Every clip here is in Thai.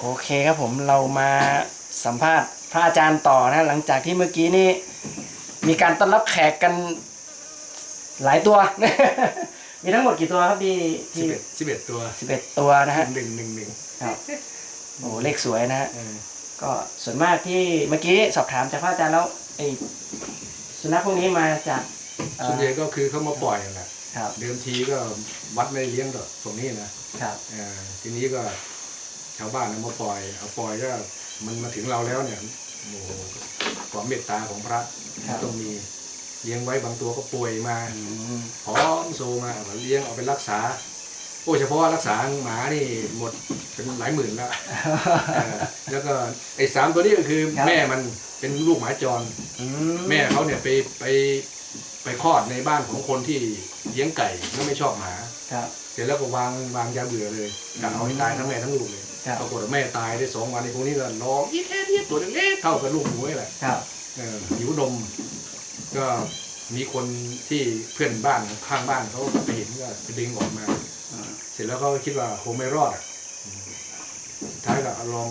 โอเคครับผมเรามาสัมภาษณ์พระอาจารย์ต่อนะหลังจากที่เมื่อกี้นี่มีการต้อนรับแขกกันหลายตัว มีทั้งหมดกี่ตัวครับที่สิที่บเอ็ดสิบเอ็ดตัวสิบเอ็ดตัวนะฮะหนึ่งหนึ่งหนึ่งครับโอ้เลขสวยนะฮะ เออก็ส่วนมากที่เมื่อกี้สอบถามจากพระอาจารย์แล้วไอ้สุนัขพวกนี้มาจากเอ่อส่วนใหญ่ก็คือเขามาปล่อยนั่นแหละครับเดิมทีก็วัดไม่ได้เลี้ยงหรอกตรงนี้นะครับ เออทีนี้ก็ ชาวบ้านเอามาปล่อย เอาปล่อยก็มันมาถึงเราแล้วเนี่ยโอ้โหความเมตตาของพระครับ ต้องมีเลี้ยงไว้บางตัวก็ป่วยมาอืมพร้อมโซมาเอาเลี้ยงเอาไปรักษา โอ้เฉพาะรักษาหมานี่หมดเป็นหลายหมื่นแล้ว เออแล้วก็ไอ้สามตัวนี้ก็คือครับแม่มันเป็นลูกหมาจร อืแม่เขาเนี่ยไปไปไปคลอดในบ้านของคนที่เลี้ยงไก่แล้วไม่ชอบหมา ครับ เสร็จแล้วก็วางวางยาเบื่อเลยกะเอาให้ตายทั้งแม่ทั้งลูกเลย ครับ ปรากฏว่าแม่ตายได้สองวันในพวกนี้ก็ร้องยี่แค่นี้ตัวเล็กๆเท่ากับลูกหมูนี่แหละครับ เออหิวนม ก็มีคนที่เพื่อนบ้านข้างบ้านเขาไปเห็นก็ไปดึงออกมาอืมเสร็จแล้วเขาก็คิดว่าคงไม่รอดอะอืมท้ายก็เอาลอง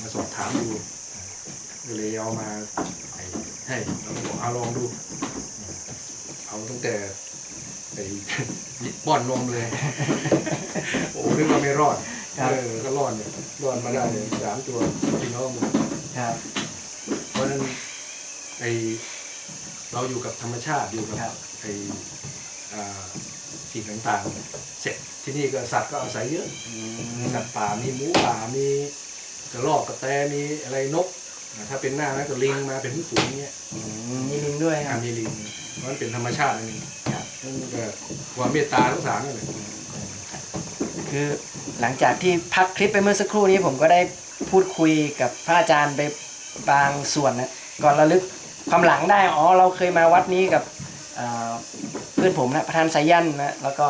มาสอบถามดูก็เลยเอามาให้ให้เราก็บอกเอาลองดู เอาตั้งแต่ไอ้ป้อนนมเลย โอ้นึกว่าไม่รอด ครับเออก็รอดเนี่ยรอดมาได้เลยสามตัวพี่น้องหมดครับ เพราะฉะนั้นไอเราอยู่กับธรรมชาติอยู่กับครับ ไออ่าสิ่งต่างๆ เสร็จที่นี่ก็สัตว์ก็อาศัยเยอะ อืมีมสัตว์ป่ามีหมูป่ามีกระรอกกระแตมีอะไรนกอ่าถ้าเป็นหน้านั้นก็ลิงมาเป็นฝูงเงี้ยอืมมีลิงด้วยคอ่ารับมีลิงเพราะมันเป็นธรรมชาติอันหนึงครับซึ่งก็ความเมตตาทุกสารนั่นแหละ คือหลังจากที่พักคลิปไปเมื่อสักครู่นี้ผมก็ได้พูดคุยกับพระอาจารย์ไปบางส่วนนะก่อนระลึกความหลังได้อ๋อเราเคยมาวัดนี้กับเเพื่อนผมนะประธานสายันนะแล้วก็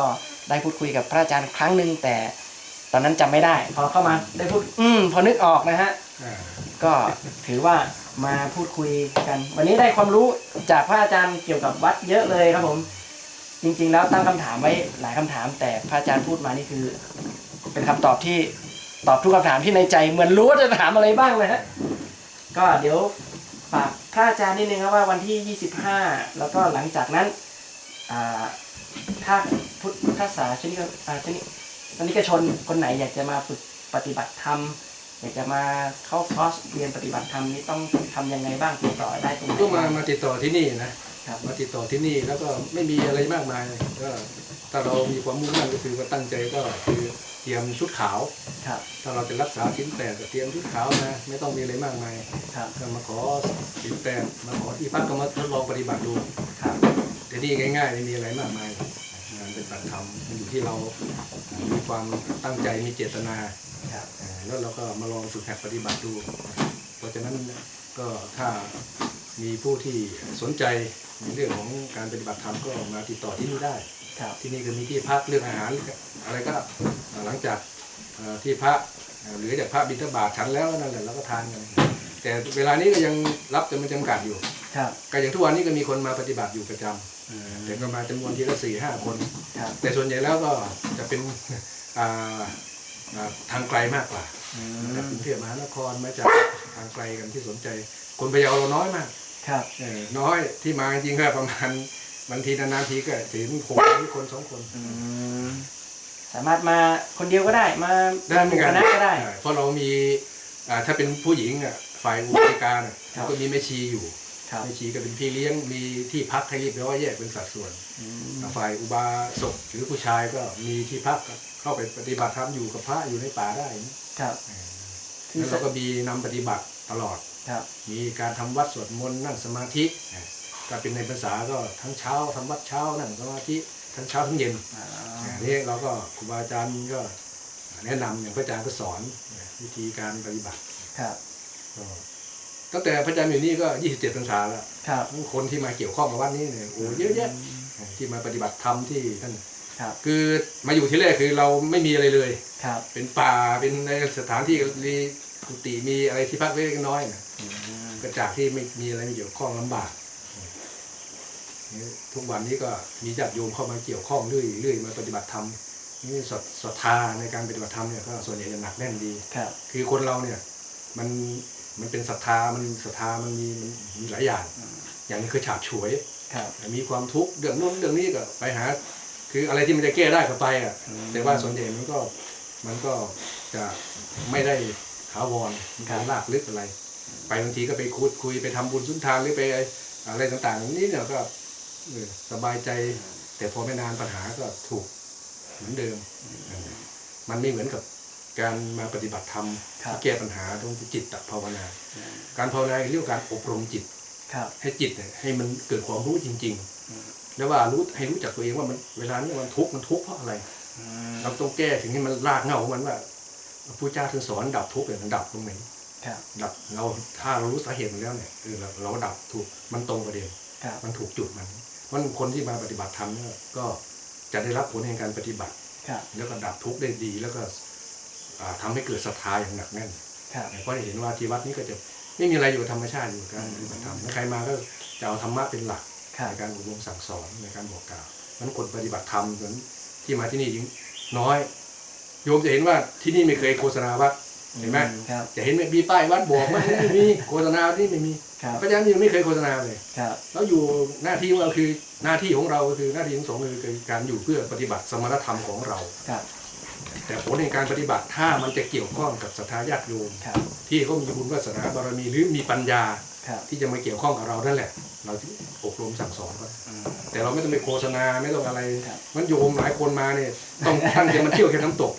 ได้พูดคุยกับพระอาจารย์ครั้งหนึ่งแต่ตอนนั้นจำไม่ได้ พอเข้ามาได้พูดอืมพอนึกออกนะฮะก็ถือว่ามาพูดคุยกัน วันนี้ได้ความรู้จากพระอาจารย์เกี่ยวกับวัดเยอะเลยครับผม จริง ๆ แล้วตั้งคำถามไว้หลายคำถาม แต่พระอาจารย์พูดมานี่คือ เป็นคำตอบที่ตอบทุกคำถามที่ในใจเหมือนรู้ว่าจะถามอะไรบ้างเลยฮะก็เดี๋ยวฝากพระอาจารย์นิดนึงครับว่าวันที่ 25 แล้วก็หลังจากนั้นถ้าพุทธศาสนิกชนิสนิกชนคนไหนอยากจะมาฝึกปฏิบัติธรรมอยากจะมาเข้าคอร์สเรียนปฏิบัติธรรมนี่ต้องทำยังไงบ้างติดต่อได้ตรงไหนก็มาบ้ามาติดต่อที่นี่นะ มาติดต่อที่นี่แล้วก็ไม่มีอะไรมากมายก็ถ้าเรามีความมุ่งมั่นก็คือว่าตั้งใจก็คือเตรียมชุดขาวครับถ้าเราจะรักษาสินแปดก็เตรียมชุดขาวมาไม่ต้องมีอะไรมากมายครับก็มาขอสินแปดมาขอที่พักก็มาทดลองปฏิบัติดูครับแต่นี่ง่ายๆไม่มีอะไรมากมายงานเป็นปฏิธรรมมันอยู่ที่เรามีความตั้งใจมีเจตนาครับเอ่อแล้วเราก็มาลองฝึกหัดปฏิบัติดู เพราะฉะนั้นก็ถ้า มีผู้ที่สนใจในเรื่องของการปฏิบัติธรรมก็มาติดต่อที่นี่ได้ ครับ ที่นี่ก็มีที่พักเรื่องอาหารอะไรก็เอ่อหลังจากเอ่อที่พระเอ่อเหลือจากพระบิณฑบาตฉันแล้วนั่นแหละเราก็ทานกันแต่เวลานี้ก็ยังรับจำนวนจำกัดอยู่ครับก็อย่างทุกวันนี้ก็มีคนมาปฏิบัติอยู่ประจำแต่ก็มาจำนวนทีละสี่ห้าคนครับแต่ส่วนใหญ่แล้วก็จะเป็นอ่าอ่าทางไกลมากกว่าอืจากมกรุงเทพมหานครมาจากทางไกลกันที่สนใจ คนพะเยาเราน้อยมาก ครับเออน้อยที่มาจริงๆก็ประมาณบางทีนานๆทีก็ถึงหกหรือคนสองคนอืมสามารถมาคนเดียวก็ได้มาได้เหมือนคกันณะก็ได้ใช่เพราะเรามีอ่าถ้าเป็นผู้หญิงอะฝ่ายอุบาสิกาเนี่ยครับก็มีแม่ชีอยู่ครับแม่ชีก็เป็นพี่เลี้ยงมีที่พักให้เรียบร้อยแยกเป็นสัดส่วนอืมฝ่ายอุบาสกหรือผู้ชายก็มีที่พักเข้าไปปฏิบัติธรรมอยู่กับพระอยู่ในป่าได้ครับ แล้วเราก็มีนำปฏิบัติตลอด ครับ มีการทำวัดสวดมนต์นั่งสมาธิถ้าเป็นในภาษาก็ทั้งเช้าทำวัดเช้านั่งสมาธิทั้งเช้าทั้งเย็นอ่าอันนี้เราก็ครูบาอาจารย์ก็แนะนำอย่างพระอาจารย์ก็สอนวิธีการปฏิบัติครับ ก็ตั้งแต่พระอาจารย์อยู่นี่ก็ 27พรรษาแล้ว ครับทั้งคนที่มาเกี่ยวข้องกับวัดนี้เนี่ยโอ้เยอะแยะที่มาปฏิบัติธรรมที่ท่าน ครับคือมาอยู่ที่แรกคือเราไม่มีอะไรเลย ครับ เป็นป่าเป็นในสถานที่มีกุฏิมีอะไรที่พักเล็กๆน้อยๆนะอืมก็จากที่ไม่มีอะไรเกี่ยวข้องลำบากนี่ทุกวันนี้ก็มีญาติโยมเข้ามาเกี่ยวข้องเรื่อยๆมาปฏิบัติธรรมนี่ศรัทศรัทธาในการปฏิบัติธรรมเนี่ยก็ส่วนใหญ่จะหนักแน่นดีครับ คือคนเราเนี่ย มันมันเป็นศรัทธามันศรัทธามันมีมันมีหลายอย่าง อย่างหนึงคือฉาบฉวยครับมีความทุกข์เรื่องนู้นเรื่องนี้ก็ไปหา คืออะไรที่มันจะแก้ได้ก็ไปอะอืมแต่ว่าส่วนใหญ่มันก็มันก็จะไม่ได้ถาวรมันครับลากลึกอะไร ไปบางทีก็ไปคุยคุยไปทำบุญสุนทานหรือไปอะไรต่างๆนี้เนี่ยก็เออสบายใจ แต่พอไม่นานปัญหาก็ถูกเหมือนเดิม มันไม่เหมือนกับการมาปฏิบัติธรรมครับที่แก้ปัญหาตรงจิตตภาวนา การภาวนาเรียกว่าการอบรมจิตครับให้จิตเนี่ยให้มันเกิดความรู้จริงอืมๆ แล้วว่ารู้ให้รู้จักตัวเองว่ามันเวลานี้มันทุกข์มันทุกข์เพราะอะไรอืมเราต้องแก้ถึงให้มันรากเหง้าของมันว่าพระพุทธเจ้าถึงสอนดับทุกข์เนี่ยมันดับตรงไหนครับดับเราถ้าเรารู้สาเหตุมันแล้วเนี่ยเออเราเราดับถูกมันตรงประเด็นครับมันถูกจุดมันเพราะฉะนั้นคนที่มาปฏิบัติธรรมเนี่ยก็จะได้รับผลแห่งการปฏิบัติครับแล้วก็ดับทุกข์ได้ดี แล้วก็อ่าทำาให้เกิดศรัทธาอย่างหนักแน่นครับเพราะเห็นว่าที่วัดนี้ก็จะไม่มีอะไรอยู่กับธรรมชาติอยู่กับการปฏิบัติธรรมใครมาก็จะเอาธรรมะเป็นหลักครับ ในการอบรมสั่งสอนในการบอกกล่าวนั้นคนปฏิบัติธรรมเหมือนที่มาที่นี่ยิ่งน้อยโยมจะเห็นว่าที่นี่ไม่เคยโฆษณาวัดเห็นไหมอืครับจะเห็นมีป้ายวัดบอกไหมไม่มีโฆษณาที่ไม่มีครับพระอาจารย์ยังไม่เคยโฆษณาเลยครับแล้วอยู่หน้าที่ของเราคือหน้าที่ของเราก็คือหน้าที่ของสงฆ์คือการอยู่เพื่อปฏิบัติสมณธรรมของเราครับแต่ผลในการปฏิบัติถ้ามันจะเกี่ยวข้องกับศรัทธาญาติโยมครับที่เขามีบุญวาสนาบารมีหรือมีปัญญาครับ ที่จะมาเกี่ยวข้องกับเรานั่นแหละ เราที่อบรมสั่งสอนเขาอืมแต่เราไม่ต้องไปโฆษณาไม่ต้องอะไรครับมันโยมหลายคนมาเนี่ยต้องท่านจะมาเที่ยวแค่น้ำตก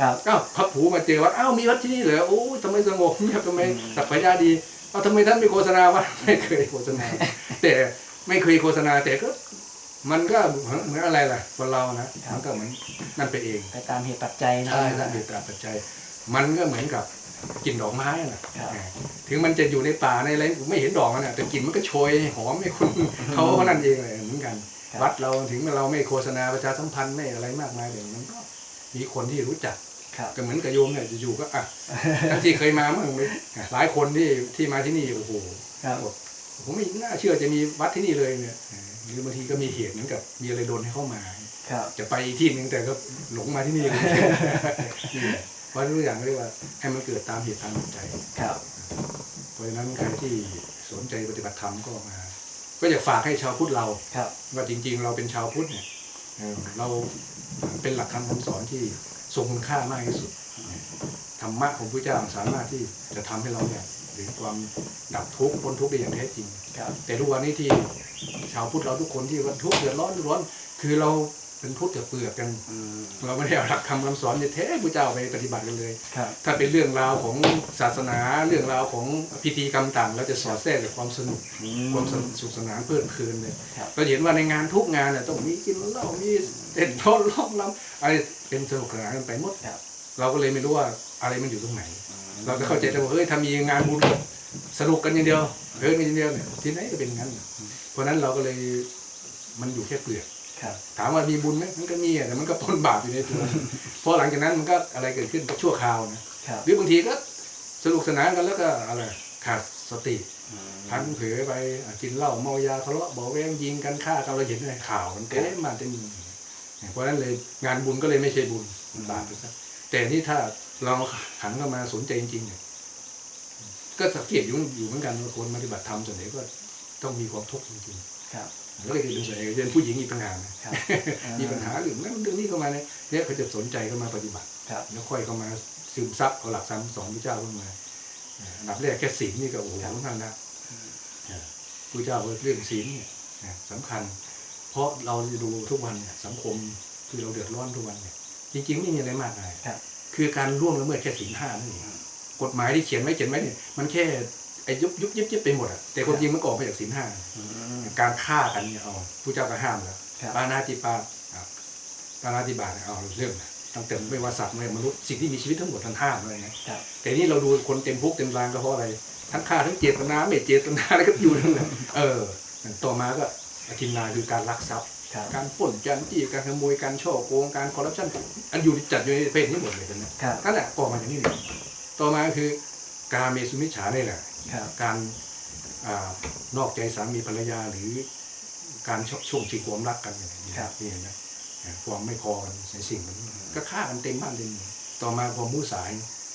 ครับอ้าวพับผูมาเจอวัดอ้าวมีวัดที่นี่เหรอโอ้ทำไมสงบเงียบทำไมอืมสัพพยาดีเอาทำไมท่านไม่โฆษณาวัดไม่เคยโฆษณา แต่ไม่เคยโฆษณาแต่ก็มันก็เหมือนอะไรล่ะคนเรานะมันก็เหมือนนั่นไปเองไปตามเหตุปัจจัยนะใช่ตามเหตุตามปัจจัย มันก็เหมือนกับกลิ่นดอกไม้น่ะครับถึงมันจะอยู่ในป่าในอะไรไม่เห็นดอกมันน่ะแต่กลิ่นมันก็โชยหอมให้คุณเขาเท่านั้นเองเลยเหมือนกันครับวัดเราถึงเราไม่โฆษณาประชาสัมพันธ์ไม่อะไรมากมายแต่มันก็มีคนที่รู้จักครับก็เหมือนกับโยมเนี่ยอยู่ๆก็อะทั้งที่เคยมาเมื่อไหร่หลายคนที่ที่มาที่นี่โอ้โหครับผมไม่น่าเชื่อจะมีวัดที่นี่เลยเนี่ยหรือบางทีก็มีเหตุเหมือนกับมีอะไรโดนให้เข้ามาครับจะไปอีกที่หนึ่งแต่ก็หลงมาที่นี่ เลยนี่แหละเพราะทุกอย่างเรียกว่าให้มันเกิดตามเหตุตามปัจจัยครับเพราะฉะนั้นใครที่สนใจปฏิบัติธรรมก็มา ก็อยากฝากให้ชาวพุทธเราครับว่าจริง ๆ เราเป็นชาวพุทธเนี่ยเอ่อเราเป็นหลักคำคำสอนที่ทรงคุณค่ามากที่สุดธรรมะของพระเจ้าสามารถที่จะทำให้เราเนี่ยถึงความดับทุกข์พ้นทุกข์ได้อย่างแท้จริงครับแต่ทุกวันนี้ที่ชาวพุทธเราทุกคนที่วันทุกข์เดือดร้อนเดือดร้อน คือเรา เป็นพุทธเปลือกกันอืมเราไม่ได้เอาหลักคำคำสอนเนี่ยแท้พระเจ้าไปปฏิบัติกันเลยครับถ้าเป็นเรื่องราวของศาสนาเรื่องราวของพิธีกรรมต่างเราจะสอดแทรกกับความสนุกอืความสนุกสุขสนานเพลิดเพลินเลยครับเราเห็นว่าในงานทุกงานเนี่ยต้องมีกินเหล้ามีเต้นร้อนร้องรำอะไรเป็นสนุกสนานกันไปหมดครับเราก็เลยไม่รู้ว่าอะไรมันอยู่ตรงไหน เราจะเข้าใจแต่ว่าเฮ้ยถ้ามีงานบุญก็สนุกกันอย่างเดียวเฮ้ยกันอย่างเดียวเนี่ยที่ไหนก็เป็นงั้น เพราะฉะนั้นเราก็เลยมันอยู่แค่เปลือก ครับถามว่ามีบุญไหมมันก็มีอะแต่มันก็ปนบาปอยู่ในตัวเพราะหลังจากนั้นมันก็อะไรเกิดขึ้นก็ชั่วคราวนะครับหรือบางทีก็สนุกสนานกันแล้วก็อะไรขาดสติอืมพันเผลอไปอะกินเหล้าเมายาทะเลาะเบาะแวงยิงกันฆ่ากันเราเห็นในข่าวมันเต็มมาเต็มเพราะฉะนั้นเลยงานบุญก็เลยไม่ใช่บุญมันบาปไปซะแต่นี่ถ้าเราหันเข้ามาสนใจจริงๆเนี่ยก็สังเกตอยู่อยู่เหมือนกันว่าคนปฏิบัติธรรมส่วนใหญ่ก็ต้องมีความทุกข์จริงครับ ๆแล้วก็จะเป็นส่วนใหญ่จะเป็นผู้หญิงอีกต่างหากนะครับมีปัญหาเรื่องนั้นเรื่องนี้เข้ามาเนี่ยเนี่ยเขาจะสนใจเข้ามาปฏิบัติครับแล้วค่อยเข้ามาซึมซับเอาหลักธรรมสอนพระเจ้าขึ้นมาอ่าอันดับแรกแค่ศีลนี่ก็โอ้โหครับสำคัญนะอ่าพระเจ้าเรื่องศีลเนี่ยนะสำคัญ เพราะเราดูทุกวันเนี่ยสังคมคือเราเดือดร้อนทุกวันเนี่ยจริงๆไม่มีอะไรมากมายครับคือการล่วงละเมิดแค่ศีลห้านั่นเองกฎหมายที่เขียนไว้เขียนไว้เนี่ยมันแค่ ไอ้ยุบยุบยิบยิบไปหมดอะแต่ความจริงมันก็ออกมาจากศีลห้าอืมการฆ่ากันเนี่ยเอาผู้เจ้าก็ห้ามแล้วครับปานาติปาครับปานาติบาตเนี่ยเอาเรื่องนะตั้งแต่ไม่ว่าสัตว์ไม่ว่ามนุษย์สิ่งที่มีชีวิตทั้งหมดท่านห้ามเลยนะครับแต่นี่เราดูคนเต็มคุกเต็มรางก็เพราะอะไรทั้งฆ่าทั้งเจตนาไม่เจตนาอะไรก็อยู่นั่นแหละเออต่อมาก็อธินาคือการลักทรัพย์ครับการปล้นการจี้การขโมยการช่อโกงการคอร์รัปชันอันอยู่จัดอยู่ในประเพศนี้หมดเลยนะครับนั่นแหละก่อมาจากนี่เลยต่อมาก็คือการเมสุมิจฉาเนี่ยแหละครับ การอานอกใจสามีภรรยาหรือการชช่วงชิงความรักกันอย่างนี้ครับนี่เห็นไหมอความไม่พอกันในสิ่งมันก็ฆ่ากันเต็มบ้านเต็มเมืองต่อมาพอมูสาย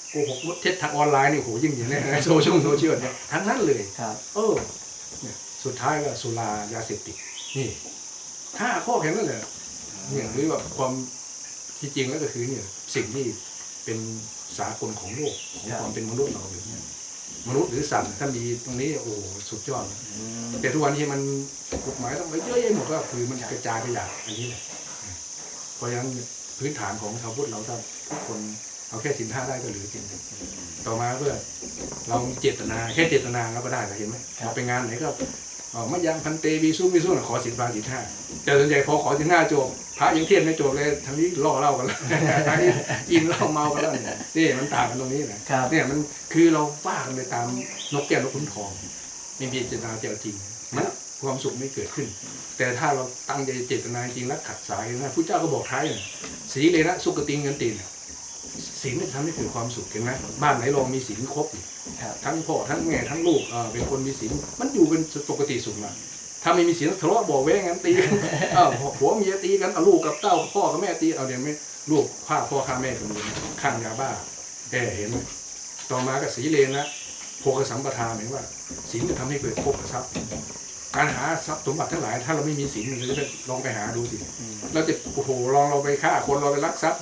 โกหกมดเท็จทางออนไลน์นี่โหยิ่งอย่างนี้โซเชียลโซเชียลเนี่ยทั้งนั้นเลยครับเออเนี่ยสุดท้ายก็สุรายาเสพติดนี่ห้าข้อแค่นั้นเลยเนี่ยหรือว่าความที่จริงแล้วก็คือเนี่ยสิ่งที่เป็นสากลของโลกของครับความเป็นมนุษย์เราอยู่เนี่ย มนุษย์หรือสัตว์ถ้ามีตรงนี้โอ้โหสุดยอดอืมแต่ทุกวันนี้มันกฎหมายต้องไปเยอะแยะหมดก็คือมันกระจายไปอย่างอันนี้แหละเพราะฉะนั้นพื้นฐานของชาวพุทธเราถ้าทุกคนเอาแค่สินห้าได้ก็เหลือจริงต่อมาเพื่อเรามีเจตนาแค่เจตนาเราก็ได้แล้วเห็นไหมเราไปงานไหนก็เอ่อไม่ยังพันเตวีสู้วีสู้ขอสินบาสินห้าแต่ส่วนใหญ่พอขอสินห้าจบพระยังเทียนไม่จบเลยทั้งนี้ล่อเหล่ากันแล้วทั้งนี้กินเหล้าเมากันแล้วเนี่ยนี่มันต่างกันตรงนี้แหละครับเนี่ยมันคือเราว่ากันไปตามนกแก้วนกขุนทองไม่มีเจตนาเจาจริงมันความสุขไม่เกิดขึ้น แต่ถ้าเราตั้งใจเจตนาจริงแล้วขัดสายนะผู้เจ้าก็บอกท้ายเนี่ยสีเลยนะสุกติงเงินตีนเนี่ย ศีลเนี่ยทำให้เกิดความสุขเห็นไหมบ้านไหนลองมีศีลครบอีกครับทั้งพ่อทั้งแม่ทั้งลูกเอ่อเป็นคนมีศีลมันอยู่เป็นปกติสุขมาถ้าไม่มีศีลทะเลาะเบอกแว้งกันตีกันเอ้าผัวเมียตีกันเอาลูกกับเต้าพ่อกับแม่ตีเอาเดี๋ยวไม่ลูกฆ่าพ่อฆ่าแม่กันเลยข้างยาบ้าแกเห็นไหมต่อมาก็สีเลนนะโภคสัมปทานหมายว่าศีลจะทำให้เกิดโภคทรัพย์ การหาทรัพย์สมบัติทั้งหลาย ถ้าเราไม่มีศีลเราจะลองไปหาดูสิอืมเราจะโอ้โหลองเราไปฆ่าคนเราไปลักทรัพย์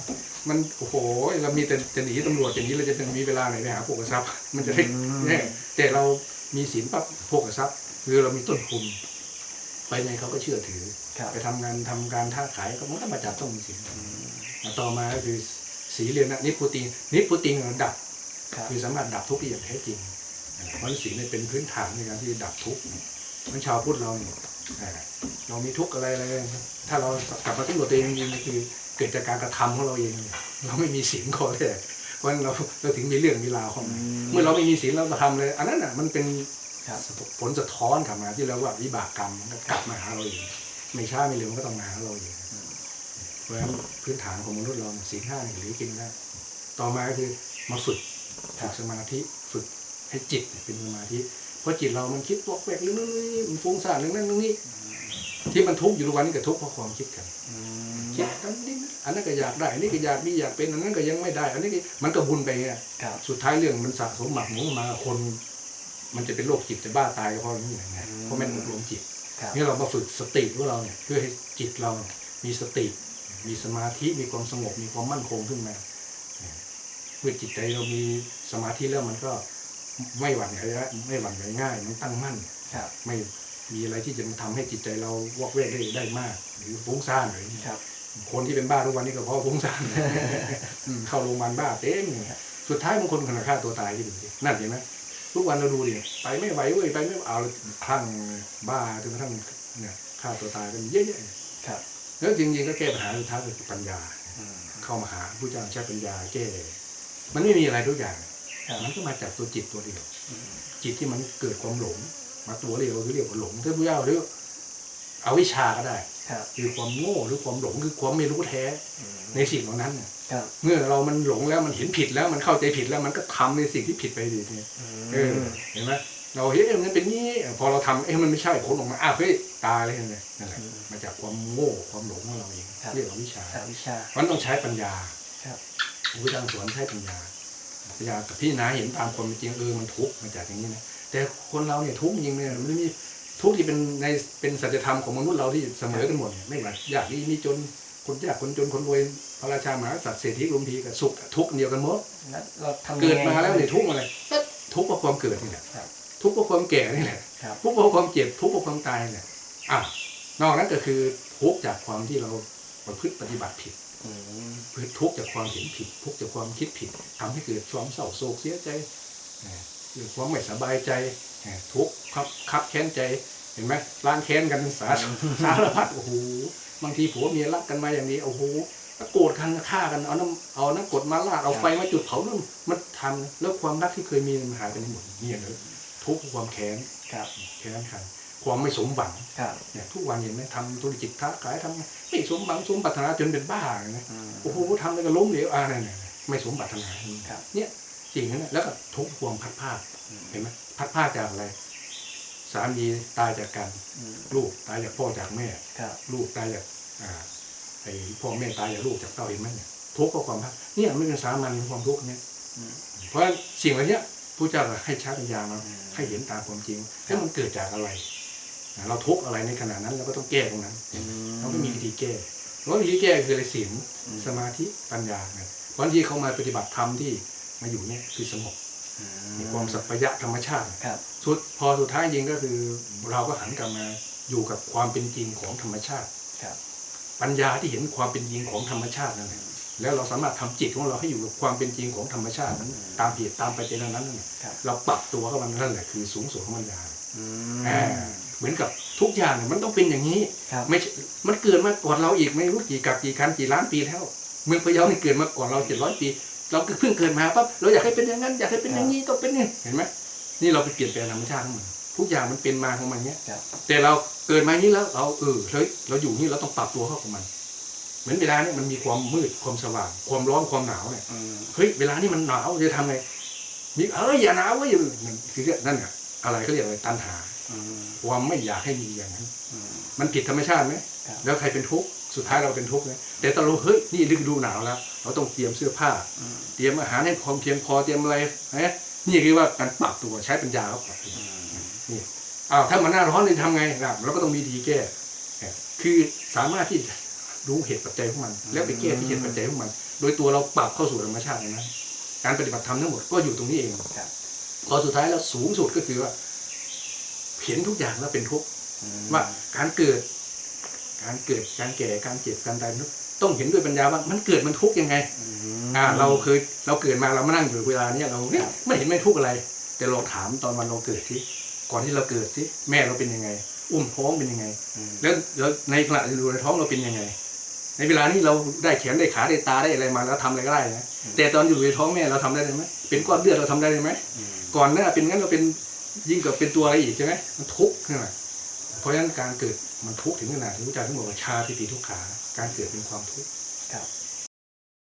มันโอ้โหเรามีแต่จะหนีตำรวจอย่างนี้เราจะมีเวลาไหนไปหาพวกทรัพย์มันจะได้เนี่ยแต่เรามีศีลปั๊บพวกทรัพย์คือเรามีต้นทุนไปไหนเขาก็เชื่อถือครับไปทำงานทำการค้าขายก็มันก็มาจับต้องมีศีลต่อมาก็คือสีเรียนนะนิพพุติงนิพพุติงดับครับคือสามารถดับทุกข์ได้อย่างแท้จริงเพราะศีลเนี่ยเป็นพื้นฐานในการที่จะดับทุกข์ มันชาวพุทธเราเนี่ยอ่าเรามีทุกข์อะไรอะไรถ้าเรากลับมาที่ตัวเองจริงๆก็คือเกิดจากการกระทำของเราเองเนี่ยเราไม่มีศีลข้อแรกเพราะฉะนั้นเราเราถึงมีเรื่องมีราวเข้ามาเมื่อเราไม่มีศีลเราทำเลย อันนั้นอะมันเป็นครับผลสะท้อนกลับมาที่เราว่าวิบากกรรมมันก็กลับมาหาเราเองไม่ช้าไม่เร็วมันก็ต้องมาหาเราเองเพราะฉะนั้นพื้นฐานของมนุษย์เราเนี่ยศีลห้าเนี่ยหรือกินได้ต่อมาก็คือมาฝึกฝึกสมาธิฝึกให้จิตเป็นสมาธิเพ ราะจิตเรามันคิดวอกแวกเรื่องนี้มันฟุ้งซ่านเรื่องนั้นเรื่องนี้ที่มันทุกข์อยู่ทุกวันนี้ก็ทุกข์เพราะความคิดกันอืมคิดกันนี่นะอันนั้นก็อยากได้อันนี้ก็อยากมีอยากเป็นอันนั้นก็ยังไม่ได้ อันนี้ก็มันก็บุญไปไงครับสุดท้ายเรื่องมันสะสมหมักหมมมาคน มันจะเป็นโรคจิตจะบ้าตายก็เพราะนี่ไงเพราะไม่อบรมจิตครับนี่เรามาฝึกสติของเราเนี่ย เพื่อให้จิตเราเนี่ยมีสติ มีสมาธิมีความสงบมีความมั่นคงขึ้นมาเมื่อจิตใจเรามีสมาธิแล้วมันก็ ไม่หวั่นไหวแล้วไม่หวั่นไหวง่าย มันตั้งมั่นครับไม่มีอะไรที่จะมาทำให้จิตใจเราวอกเวกได้ได้มาก หรือฟุ้งซ่านอะไรอย่างเงี้ยครับ คนที่เป็นบ้าทุกวันนี้ก็เพราะฟุ้งซ่านอืมเข้าโรงพยาบาลบ้าเต็มเลยสุดท้ายบางคนขนาดฆ่าตัวตายที่ดูสินั่นเห็นไหมทุกวันเราดูดิไปไม่ไหวเว้ยไปไม่เอาคลั่งบ้าจนกระทั่งเนี่ยฆ่าตัวตายกันเยอะแยะครับแล้วจริงๆก็แก้ปัญหาสุดท้ายคือปัญญาอืมเข้ามาหาผู้เจ้าใช้ปัญญาแก้ มันไม่มีอะไรทุกอย่างครับ มันก็มาจากตัวจิตตัวเดียวอืมจิตที่มันเกิดความหลง มาตัวเรียกว่าคือเรียกว่าหลงถ้าผู้เจ้าเรียกเอาวิชาก็ได้ครับคือความโง่หรือความหลงคือความไม่รู้แท้อืมในสิ่งเหล่านั้นน่ะครับเมื่อเรามันหลงแล้วมันเห็นผิดแล้วมันเข้าใจผิดแล้วมันก็ทำในสิ่งที่ผิดไปดีทีเออเห็นไหมเราเฮ้ยเอ้ยมันเป็นนี้พอเราทำเอ้ยมันไม่ใช่ผลออกมาอ้าวเฮ้ยตายเลยนั่นแหละนั่นแหละมาจากความโง่ความหลงของเราเองครับเรียกว่าวิชาครับวิชามันต้องใช้ปัญญาครับพระพุทธเจ้าสอนใช้ปัญญา ปัญญากับพี่นาเห็นตามความเป็นจริงเออมันทุกข์มาจากอย่างนี้นะแต่คนเราเนี่ยทุกข์จริงเนี่ยมันไม่มีทุกข์ที่เป็นในเป็นสัจธรรมของมนุษย์เราที่เสมอกันหมดเนี่ยไม่ว่ายากดีมีจนคนยากคนจนคนรวยพระราชามหากษัตริย์เศรษฐีลุมพีกับสุขทุกข์เดียวกันหมดแล้วเราทำเกิดยังไงมาแล้วเนี่ยทุกข์อะไรก็ทุกข์เพราะความเกิดนี่แหละครับทุกข์เพราะความแก่นี่แหละครับทุกข์เพราะความเจ็บทุกข์เพราะความตายนี่แหละอะนอกนั้นก็คือทุกข์จากความที่เราประพฤติปฏิบัติผิดอืมคือ ทุกข์จากความเห็นผิด ทุกข์จากความคิดผิดทำให้เกิดความเศร้าโศกเสียใจอ่าเกิดความไม่สบายใจอ่าทุกข์ครับคับแค้นใจเห็นไหมล้างแค้นกันสารสารพัดโอ้โหบางทีผัวเมียรักกันมาอย่างนี้โอ้โหโกรธกันฆ่ากันเอาน้ำเอาน้ำกรดมาลาดเอาไฟมาจุดเผานู่นมันทำแล้วความรักที่เคยมีมันหายไปหมดเนี่ยเลยทุกข์ความแค้นครับแค้นกัน ความไม่สมหวังครับเนี่ยทุกวันเห็นไหมทำธุรกิจค้าขายทำไม่สมหวังสมปรารถนาจนเป็นบ้าเลยนะอืมโอ้โหทำอะไรก็ล้มเหลวอ่าเนี่ยเนี่ยไม่สมปรารถนาครับเนี่ยสิ่งนั้นน่ะแล้วก็ทุกข์ความพัดพลาดอืมเห็นไหมพัดพลาดจากอะไรสามีตายจากกันอืมลูกตายจากพ่อจากแม่ครับลูกตายจากอ่าไอ้พ่อแม่ตายจากลูกจากเต้าเห็นไหมเนี่ยทุกข์ก็ความพักเนี่ยไม่เป็นสามัญของความทุกข์เนี่ยอืมเพราะฉะนั้นสิ่งเหล่านี้พระเจ้าให้ใช้ปัญญามาอืมให้เห็นตามความจริงแล้วมันเกิดจากอะไรอะ เราทุกข์อะไรในขณะนั้นเราก็ต้องแก้ตรงนั้นเราไม่มีวิธีแก้แล้ววิธีแก้คืออะไรศีลอืมสมาธิปัญญาเนี่ยบางทีเขามาปฏิบัติธรรมที่มาอยู่เนี่ยคือสงบมีความสัพพยะธรรมชาติครับสุดพอสุดท้ายจริงก็คือเราก็หันกลับมาอยู่กับความเป็นจริงของธรรมชาติครับปัญญาที่เห็นความเป็นจริงของธรรมชาตินั่นแหละแล้วเราสามารถทำจิตของเราให้อยู่กับความเป็นจริงของธรรมชาตินั้น ตามเหตุตามปัจจัยนั้นนั่นแหละครับเราปรับตัวเข้ามันนั่นแหละคือสูงสุดของปัญญาอือ่าม เหมือนกับทุกอย่างเนี่ยมันต้องเป็นอย่างนี้ครับไม่ใช่มันเกิดมาก่อนเราอีกไม่รู้กี่กับกี่คันกี่ล้านปีแล้ว เมืองพะเยานี่เกิดมาก่อนเราเจ็ดร้อยปี เราก็เพิ่งเกิดมาปั๊บเราอยากให้เป็นอย่างนั้น อยากให้เป็นอย่างนี้ต้องเป็นอย่างนี้เห็นไหมนี่เราไปเปลี่ยนแปลงธรรมชาติทั้งหมดทุกอย่างมันเป็นมาของมันเนี้ยครับแต่เราเกิดมาอย่างนี้แล้วเราเออเฮ้ยเราอยู่นี่เราต้องปรับตัวเข้ากับมัน เหมือนเวลาเนี่ยมันมีความมืดความสว่าง ความร้อนความหนาวเนี่ยอืมเฮ้ยเวลานี่มันหนาวจะทำไงมีเอ้ยอย่าหนาวเว้ยมันคือนั่นน่ะอะไรเขาเรียกอะไรตัณหาอืม ความไม่อยากให้มีอย่างนั้นอืมมันผิดธรรมชาติไหมครับแล้วใครเป็นทุกข์สุดท้ายเราเป็นทุกข์นะแต่ตอนเราเฮ้ยนี่ฤดูหนาวแล้ว เราต้องเตรียมเสื้อผ้าอืมเตรียมอาหารให้พร้อมเพียงพอเตรียมอะไรนะนี่คือว่าการปรับตัวใช้ปัญญาเขาปรับตัวอืมนี่อ้าวถ้ามันหน้าร้อนเลยทำไงนะเราก็ต้องมีวิธีแก้เนี่ยคือสามารถที่จะรู้เหตุปัจจัยของมัน แล้วไปแก้ที่เหตุปัจจัยของมัน โดยตัวเราปรับเข้าสู่ธรรมชาติเลยนะการปฏิบัติธรรมทั้งหมดก็อยู่ตรงนี้เองครับพอสุดท้ายแล้วสูงสุดก็คือว่า เห็นทุกอย่างแล้วเป็นทุกข์อืมว่าการเกิด การเกิดการแก่การเจ็บการตายมันต้องเห็นด้วยปัญญาว่ามันเกิดมันทุกข์ยังไงอืมอ่า เราเคยเราเกิดมาเรามานั่งอยู่เวลาเนี้ยเราเนี่ยครับไม่เห็นไม่ทุกข์อะไร แต่เราถามตอนวันเราเกิดที่ก่อนที่เราเกิดที่แม่เราเป็นยังไง อุ้มท้องเป็นยังไงอืมแล้วแล้วในขณะที่อยู่ในท้องเราเป็นยังไง ในเวลานี้เราได้แขนได้ขาได้ตาได้อะไรมาแล้วทำอะไรก็ได้นะแต่ตอนอยู่ในท้องแม่เราทำได้ไหมเป็นก้อนเลือดเราทำได้ไหมอืมก่อนหน้าเป็นงั้นเราเป็น ยิ่งกับเป็นตัวอะไรอีกใช่ไหมมันทุกข์ใช่ไหมเพราะฉะนั้นการเกิดมันทุกข์ถึงขนาดที่พระเจ้าท่านบอกว่าชาติปีทุกขา การเกิดเป็นความทุกข์ครับ